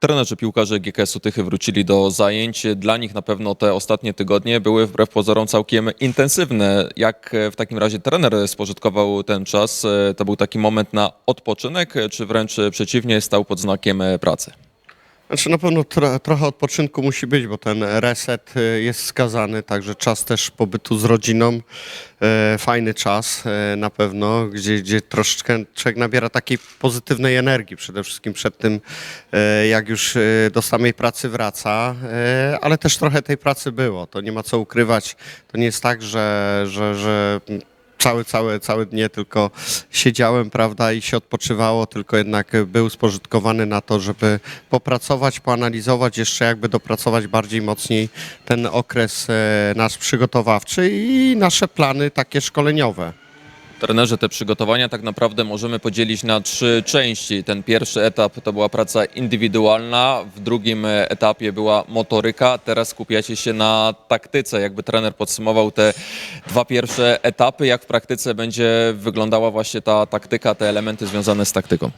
Trenerzy piłkarze GKS-u Tychy wrócili do zajęć. Dla nich na pewno te ostatnie tygodnie były wbrew pozorom całkiem intensywne. Jak e, w takim razie trener spożytkował ten czas? E, To był taki moment na odpoczynek, czy wręcz przeciwnie, stał pod znakiem pracy? Znaczy na pewno tro, trochę odpoczynku musi być, bo ten reset y, jest skazany, także czas też pobytu z rodziną, e, fajny czas e, na pewno, gdzie, gdzie troszeczkę człowiek nabiera takiej pozytywnej energii, przede wszystkim przed tym, e, jak już do samej pracy wraca, e, ale też trochę tej pracy było, to nie ma co ukrywać, to nie jest tak, że, że, że całe, całe, całe dnie tylko siedziałem, prawda, i się odpoczywało, tylko jednak był spożytkowany na to, żeby popracować, poanalizować, jeszcze jakby dopracować bardziej mocniej ten okres e, nasz przygotowawczy i nasze plany takie szkoleniowe. Trenerzy, te przygotowania tak naprawdę możemy podzielić na trzy części. Ten pierwszy etap to była praca indywidualna, w drugim etapie była motoryka, teraz skupiacie się na taktyce. Jakby trener podsumował te dwa pierwsze etapy, jak w praktyce będzie wyglądała właśnie ta taktyka, te elementy związane z taktyką?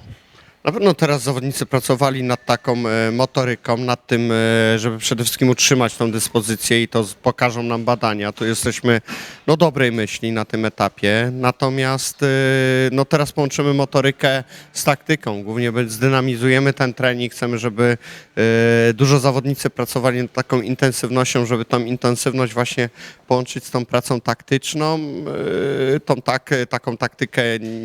Na pewno teraz zawodnicy pracowali nad taką e, motoryką, nad tym, e, żeby przede wszystkim utrzymać tą dyspozycję i to pokażą nam badania. Tu jesteśmy no, dobrej myśli na tym etapie. Natomiast e, no, teraz połączymy motorykę z taktyką. Głównie zdynamizujemy ten trening. Chcemy, żeby dużo zawodnicy pracowali nad taką intensywnością, żeby tą intensywność właśnie połączyć z tą pracą taktyczną. Tą tak, taką taktykę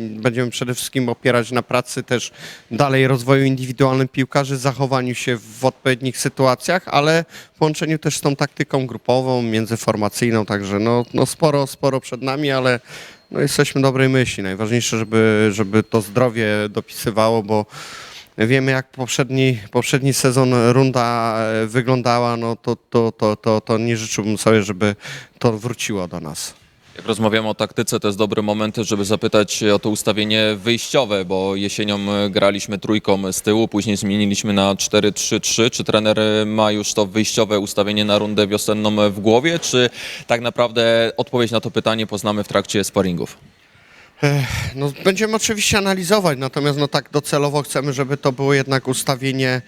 będziemy przede wszystkim opierać na pracy też dalej rozwoju indywidualnym piłkarzy, zachowaniu się w odpowiednich sytuacjach, ale w połączeniu też z tą taktyką grupową, międzyformacyjną, także no, no sporo, sporo przed nami, ale no jesteśmy dobrej myśli. Najważniejsze, żeby, żeby to zdrowie dopisywało, bo wiemy jak poprzedni, poprzedni sezon runda e, wyglądała, no to, to, to, to, to nie życzyłbym sobie, żeby to wróciło do nas. Jak rozmawiamy o taktyce, to jest dobry moment, żeby zapytać o to ustawienie wyjściowe, bo jesienią graliśmy trójką z tyłu, później zmieniliśmy na 4-3-3. Czy trener ma już to wyjściowe ustawienie na rundę wiosenną w głowie, czy tak naprawdę odpowiedź na to pytanie poznamy w trakcie sparingów? No, będziemy oczywiście analizować, natomiast no tak docelowo chcemy, żeby to było jednak ustawienie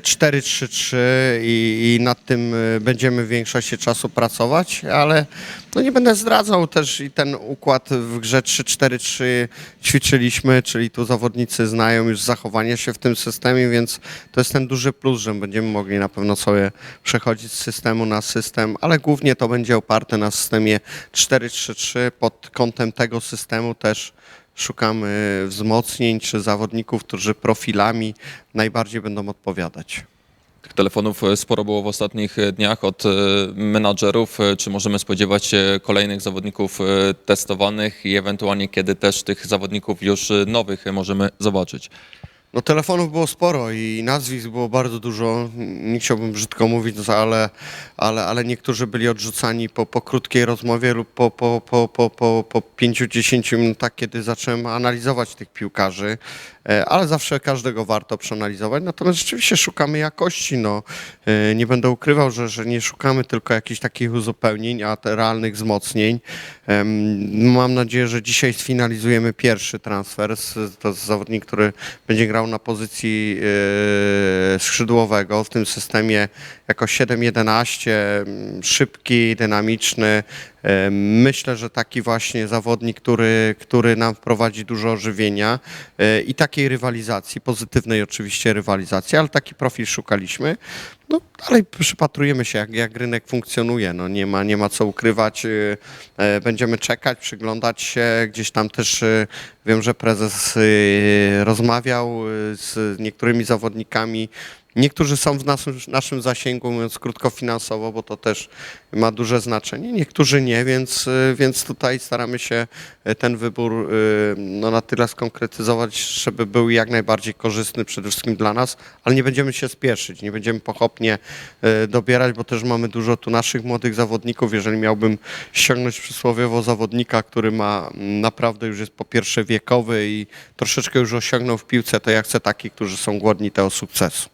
4-3-3 i, i nad tym e, będziemy w większości czasu pracować, ale no nie będę zdradzał też i ten układ w grze 3-4-3 ćwiczyliśmy, czyli tu zawodnicy znają już zachowanie się w tym systemie, więc to jest ten duży plus, że będziemy mogli na pewno sobie przechodzić z systemu na system, ale głównie to będzie oparte na systemie 4-3-3 pod kątem tego systemu też szukamy wzmocnień czy zawodników, którzy profilami najbardziej będą odpowiadać. Tych telefonów e, sporo było w ostatnich e, dniach od e, menadżerów. Czy możemy spodziewać się kolejnych zawodników testowanych i ewentualnie kiedy też tych zawodników już nowych możemy zobaczyć? No telefonów było sporo i nazwisk było bardzo dużo. Nie chciałbym brzydko mówić, no, ale, ale, ale niektórzy byli odrzucani po, po krótkiej rozmowie lub po, po, po, po, po, po 5-10 minutach, kiedy zacząłem analizować tych piłkarzy, ale zawsze każdego warto przeanalizować. Natomiast rzeczywiście szukamy jakości. No. E, Nie będę ukrywał, że, że nie szukamy tylko jakichś takich uzupełnień, a realnych wzmocnień. Mam nadzieję, że dzisiaj sfinalizujemy pierwszy transfer. To jest zawodnik, który będzie grał na pozycji e, skrzydłowego w tym systemie jako 7-11, mm, szybki, dynamiczny. Myślę, że taki właśnie zawodnik, który, który nam wprowadzi dużo ożywienia e, i takiej rywalizacji, pozytywnej oczywiście rywalizacji, ale taki profil szukaliśmy. No, dalej przypatrujemy się, jak, jak rynek funkcjonuje. No, nie, ma, nie ma co ukrywać. e, e, Będziemy czekać, przyglądać się. Gdzieś tam też wiem, że prezes rozmawiał z niektórymi zawodnikami. Niektórzy są w naszym, naszym zasięgu, mówiąc krótko finansowo, bo to też ma duże znaczenie. Niektórzy nie, więc, y, więc tutaj staramy się y, ten wybór y, no, na tyle skonkretyzować, żeby był jak najbardziej korzystny przede wszystkim dla nas, ale nie będziemy się spieszyć, nie będziemy pochopnie dobierać, bo też mamy dużo tu naszych młodych zawodników. Jeżeli miałbym ściągnąć przysłowiowo zawodnika, który ma mm, naprawdę już jest po pierwsze wiekowy i troszeczkę już osiągnął w piłce, to ja chcę takich, którzy są głodni tego sukcesu.